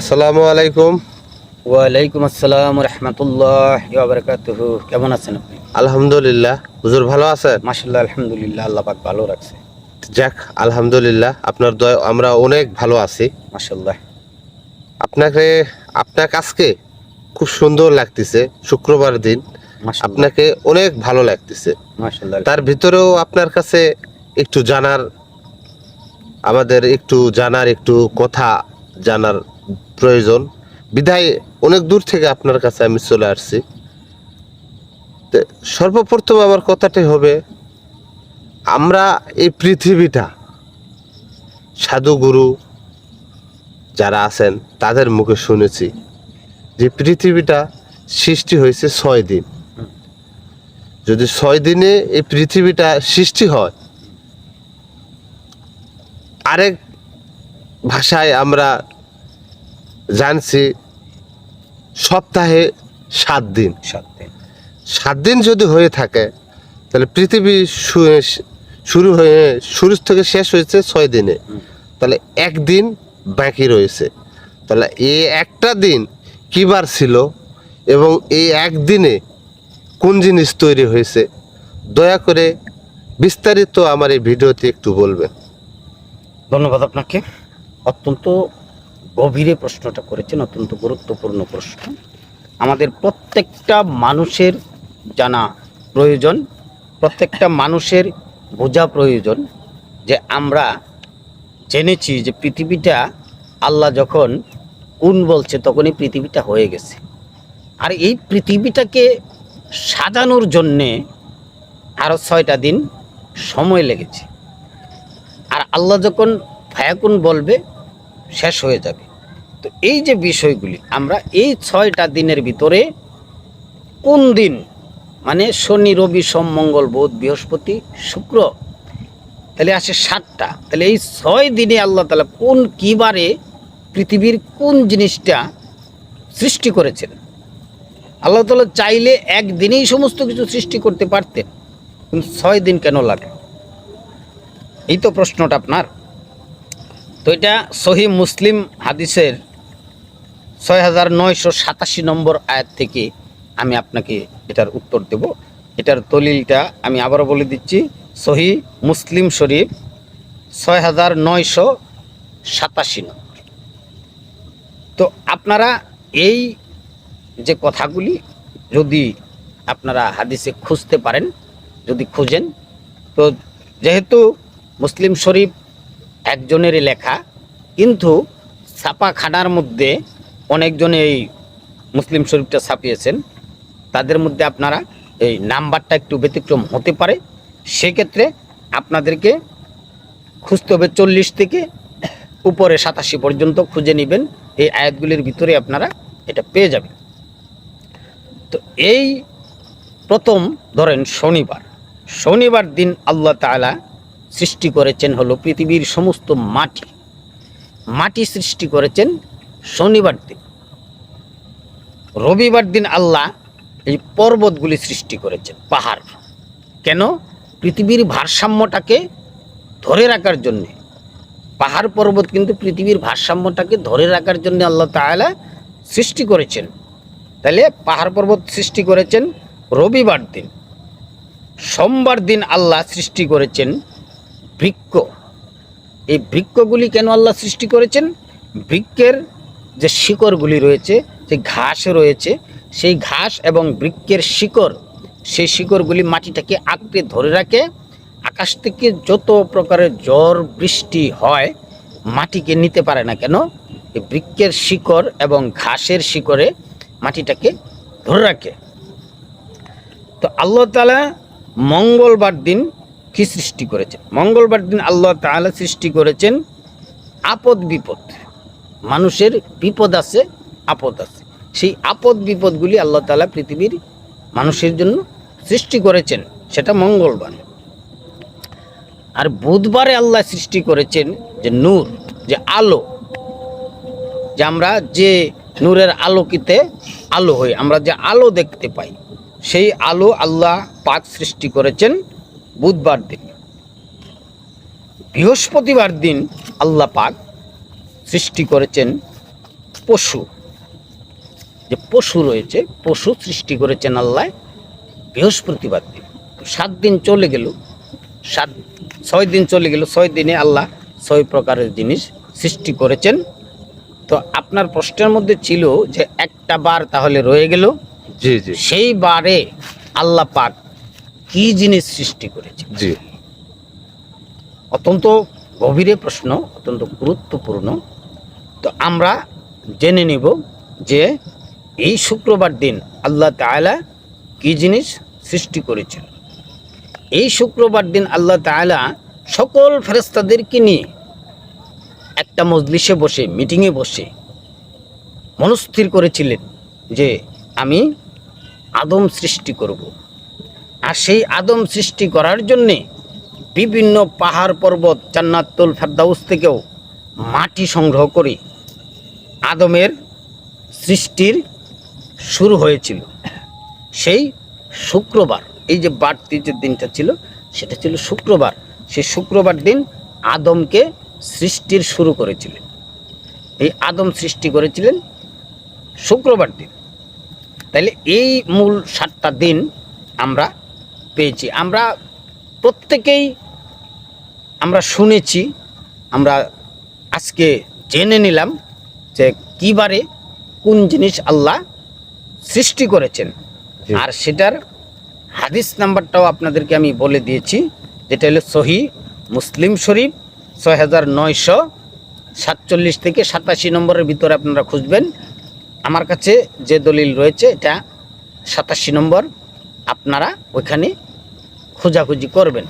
আসসালামু আলাইকুম। ওয়ালাইকুম আসসালাম রহমতুল্লাহ বারকাতুহ। কেমন আছেন আপনি? আলহামদুলিল্লাহ। হুজুর ভালো আছেন? মাসাল্লাহ আলহামদুলিল্লাহ আল্লাহ পাক ভালো রাখছে। যাক আলহামদুলিল্লাহ আপনার দয় আমরা অনেক ভালো আছি। মাসাল্লাহ আপনাকে আপনার আজকে খুব সুন্দর লাগতেছে শুক্রবার দিন। আপনাকে অনেক ভালো লাগতেছে। তার ভিতরেও আপনার কাছে একটু জানার আমাদের একটু জানার একটু কথা জানার প্রয়োজন। বিধায় অনেক দূর থেকে আপনার কাছে আমি চলে আসছি। সর্বপ্রথম আমার কথাটি হবে, আমরা এই পৃথিবীটা সাধুগুরু যারা আছেন, তাদের মুখে শুনেছি যে পৃথিবীটা সৃষ্টি হয়েছে ছয় দিন। যদি ছয় দিনে এই পৃথিবীটা সৃষ্টি হয়, আরেক ভাষায় আমরা জানছি সপ্তাহে সাত দিন। সত্যি সাত দিন যদি হয়ে থাকে তাহলে পৃথিবী শুরু হয়ে শুরু থেকে শেষ হয়েছে ছয় দিনে। তাহলে একদিন বাকি রয়েছে। তাহলে এই একটা দিন কিবার ছিল এবং এই একদিনে কোন জিনিস তৈরি হয়েছে? দয়া করে বিস্তারিত আমার এই ভিডিওতে একটু বলবেন। ধন্যবাদ আপনাকে। অত্যন্ত গভীরে প্রশ্নটা করেছেন, অত্যন্ত গুরুত্বপূর্ণ প্রশ্ন। আমাদের প্রত্যেকটা মানুষের জানা প্রয়োজন, প্রত্যেকটা মানুষের বোঝা প্রয়োজন যে আমরা জেনেছি যে পৃথিবীটা আল্লাহ যখন কোন বলছে তখনই পৃথিবীটা হয়ে গেছে। আর এই পৃথিবীটাকে সাজানোর জন্যে আরও ছয়টা দিন সময় লেগেছে। আর আল্লাহ যখন ফায়াকুন বলবে শেষ হয়ে যাবে। তো এই যে বিষয়গুলি, আমরা এই ছয়টা দিনের ভিতরে কোন দিন মানে শনি, রবি, সোম, মঙ্গল, বুধ, বৃহস্পতি, শুক্র, তাহলে আসে সাতটা, তাহলে এই ছয় দিনে আল্লাহ তালা কোন কিবারে পৃথিবীর কোন জিনিসটা সৃষ্টি করেছেন? আল্লাহ তালা চাইলে একদিনেই সমস্ত কিছু সৃষ্টি করতে পারতেন, কিন্তু ছয় দিন কেন লাগে? এই তো প্রশ্নটা আপনার। তো এটা সহি মুসলিম হাদিসের ছয় হাজার নয়শো সাতাশি নম্বর আয়াত থেকে আমি আপনাকে এটার উত্তর দেব। এটার দলিলটা আমি আবারও বলে দিচ্ছি। সহি মুসলিম শরীফ ছয় হাজার নয়শো সাতাশি নম্বর। তো আপনারা এই যে কথাগুলি যদি আপনারা হাদিসে খুঁজতে পারেন, যদি খুঁজেন, তো যেহেতু মুসলিম শরীফ একজনেরই লেখা, কিন্তু ছাপাখানার মধ্যে অনেকজনে এই মুসলিম শরীফটা ছাপিয়েছেন। তাদের মধ্যে আপনারা এই নাম্বারটা একটু ব্যতিক্রম হতে পারে। সেক্ষেত্রে আপনাদেরকে খুঁজতে হবে চল্লিশ থেকে উপরে সাতাশি পর্যন্ত খুঁজে নেবেন। এই আয়াতগুলির ভিতরে আপনারা এটা পেয়ে যাবেন। তো এই প্রথম ধরেন শনিবার। শনিবার দিন আল্লাহ তাআলা সৃষ্টি করেছেন হলো পৃথিবীর সমস্ত মাটি। মাটি সৃষ্টি করেছেন শনিবার দিন। রবিবার দিন আল্লাহ এই পর্বতগুলি সৃষ্টি করেছেন, পাহাড়। কেন? পৃথিবীর ভারসাম্যটাকে ধরে রাখার জন্যে। পাহাড় পর্বত কিন্তু পৃথিবীর ভারসাম্যটাকে ধরে রাখার জন্য আল্লাহ তাআলা সৃষ্টি করেছেন। তাহলে পাহাড় পর্বত সৃষ্টি করেছেন রবিবার দিন। সোমবার দিন আল্লাহ সৃষ্টি করেছেন বৃক্ষ। এই বৃক্ষগুলি কেন আল্লাহ সৃষ্টি করেছেন? বৃক্ষের যে শিকড়গুলি রয়েছে, যে ঘাস রয়েছে, সেই ঘাস এবং বৃক্ষের শিকড়, সেই শিকড়গুলি মাটিটাকে আঁকড়ে ধরে রাখে। আকাশ থেকে যত প্রকারের ঝড়, বৃষ্টি হয়, মাটিকে নিতে পারে না কেন, এই বৃক্ষের শিকড় এবং ঘাসের শিকড়ে মাটিটাকে ধরে রাখে। তো আল্লাহ তালা মঙ্গলবার দিন কি সৃষ্টি করেছেন? মঙ্গলবার দিন আল্লাহ তাআলা সৃষ্টি করেছেন আপদ বিপদ। মানুষের বিপদ আছে, আপদ আছে। সেই আপদ বিপদগুলি আল্লাহ তালা পৃথিবীর মানুষের জন্য সৃষ্টি করেছেন, সেটা মঙ্গলবার। আর বুধবারে আল্লাহ সৃষ্টি করেছেন যে নূর, যে আলো। যে আমরা যে নূরের আলোকিতে আলো হই, আমরা যে আলো দেখতে পাই, সেই আলো আল্লাহ পাক সৃষ্টি করেছেন বুধবার দিন। বৃহস্পতিবার দিন আল্লাহ পাক সৃষ্টি করেছেন পশু। যে পশু রয়েছে পশু সৃষ্টি করেছেন আল্লাহ বৃহস্পতিবার দিন। সাত দিন চলে গেল সাত ছয় দিন চলে গেল ছয় দিনে আল্লাহ ছয় প্রকারের জিনিস সৃষ্টি করেছেন। তো আপনার প্রশ্নের মধ্যে ছিল যে একটা বার তাহলে রয়ে গেল। জি জি। সেই বারে আল্লাহ পাক কি জিনিস সৃষ্টি করেছে? জি। অত্যন্ত গভীরে প্রশ্ন অত্যন্ত গুরুত্বপূর্ণ। তো আমরা জেনে নিব যে এই শুক্রবার দিন আল্লাহ তাআলা কি জিনিস সৃষ্টি করেছেন। এই শুক্রবার দিন আল্লাহ তাআলা সকল ফেরেস্তাদেরকে নিয়ে একটা মজলিসে বসে মিটিংয়ে বসে মনস্থির করেছিলেন যে আমি আদম সৃষ্টি করব। আর সেই আদম সৃষ্টি করার জন্যে বিভিন্ন পাহাড় পর্বত জান্নাতুল ফেরদাউস থেকেও মাটি সংগ্রহ করে আদমের সৃষ্টির শুরু হয়েছিল। সেই শুক্রবার, এই যে বাড়তি যে দিনটা ছিল, সেটা ছিল শুক্রবার। সেই শুক্রবার দিন আদমকে সৃষ্টির শুরু করেছিলেন। এই আদম সৃষ্টি করেছিলেন শুক্রবার দিন। তাইলে এই মূল সাতটা দিন আমরা পেয়েছি। আমরা প্রত্যেকেই আমরা শুনেছি আমরা আজকে জেনে নিলাম যে কিবারে কোন জিনিস আল্লাহ সৃষ্টি করেছেন। আর সেটার হাদিস নাম্বারটাও আপনাদেরকে আমি বলে দিয়েছি যেটা হলো সহি মুসলিম শরীফ ছয় হাজার নয়শো সাতচল্লিশ থেকে সাতাশি নম্বরের ভিতরে আপনারা খুঁজবেন। আমার কাছে যে দলিল রয়েছে এটা সাতাশি নম্বর। আপনারা ওইখানে খোঁজাখুঁজি করবেন।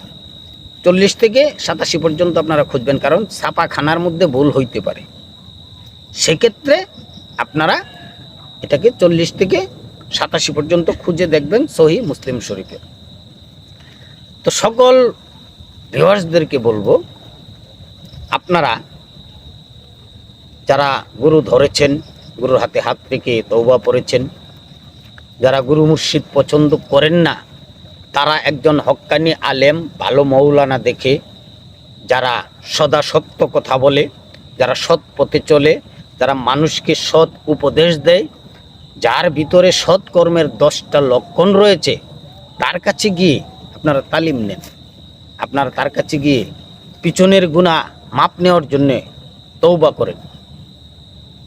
চল্লিশ থেকে সাতাশি পর্যন্ত আপনারা খুঁজবেন, কারণ ছাপাখানার মধ্যে ভুল হইতে পারে। সেক্ষেত্রে আপনারা এটাকে চল্লিশ থেকে সাতাশি পর্যন্ত খুঁজে দেখবেন সহি মুসলিম শরীফে। তো সকল ভিউয়ার্সদেরকে বলব, আপনারা যারা গুরু ধরেছেন, গুরুর হাতে হাত রেখে তৌবা পড়েছেন যারা গুরু মুর্শিদ পছন্দ করেন না, তারা একজন হক্কানি আলেম, ভালো মৌলানা দেখে, যারা সদা সত্য কথা বলে, যারা সৎ পথে চলে, যারা মানুষকে সৎ উপদেশ দেয়, যার ভিতরে সৎ কর্মের দশটা লক্ষণ রয়েছে, তার কাছে গিয়ে আপনারা তালিম নেন। আপনারা তার কাছে গিয়ে পিছনের গুণা মাপ নেওয়ার জন্যে তৌবা করেন।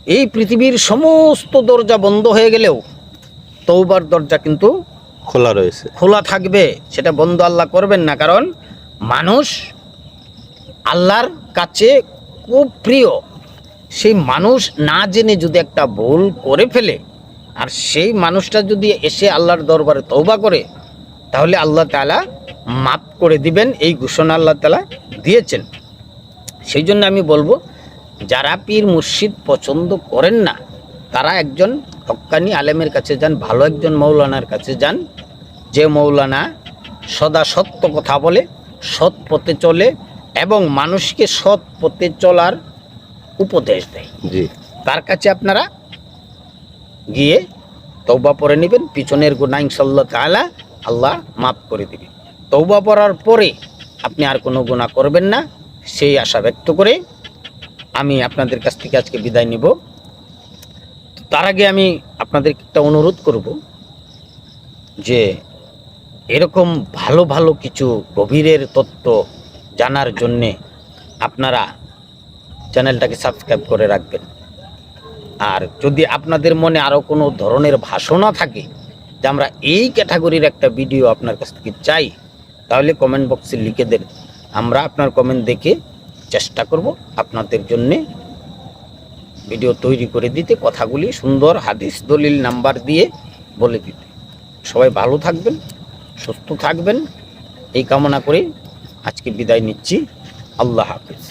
এই পৃথিবীর সমস্ত দরজা বন্ধ হয়ে গেলেও তৌবার দরজা কিন্তু খোলা রয়েছে। খোলা থাকবে সেটা বন্ধ আল্লাহ করবেন না। কারণ মানুষ আল্লাহর কাছে খুব প্রিয়। সেই মানুষ না জেনে যদি একটা ভুল করে ফেলে আর সেই মানুষটা যদি এসে আল্লাহর দরবারে তৌবা করে তাহলে আল্লাহ তালা মাফ করে দিবেন এই ঘোষণা আল্লাহ তালা দিয়েছেন। সেই জন্য আমি বলব যারা পীর মুর্শিদ পছন্দ করেন না তারা একজন হক্কানি আলেমের কাছে যান ভালো একজন মৌলানার কাছে যান। যে মৌলানা সদা সত্য কথা বলে সৎ পথে চলে এবং মানুষকে সৎ পথে চলার উপদেশ দেয়। জি। তার কাছে আপনারা গিয়ে তৌবা পরে নেবেন পিছনের গুণা ইনশাল্লাহ তাআলা আল্লাহ মাফ করে দিবে তৌবা পড়ার পরে আপনি আর কোনো গুণা করবেন না সেই আশা ব্যক্ত করে আমি আপনাদের কাছ থেকে আজকে বিদায় নিব। তার আগে আমি আপনাদের একটা অনুরোধ করব যে এরকম ভালো ভালো কিছু গভীরের তত্ত্ব জানার জন্যে আপনারা চ্যানেলটাকে সাবস্ক্রাইব করে রাখবেন। আর যদি আপনাদের মনে আরও কোনো ধরনের ভাষণা থাকে যে আমরা এই ক্যাটাগরির একটা ভিডিও আপনার কাছ থেকে চাই, তাহলে কমেন্ট বক্সে লিখে দেন। আমরা আপনার কমেন্ট দেখে চেষ্টা করব আপনাদের জন্যে ভিডিও তৈরি করে দিতে, কথাগুলি সুন্দর, হাদিস দলিল নাম্বার দিয়ে বলে দিতে। সবাই ভালো থাকবেন, সুস্থ থাকবেন, এই কামনা করে আজকে বিদায় নিচ্ছি। আল্লাহ হাফিজ।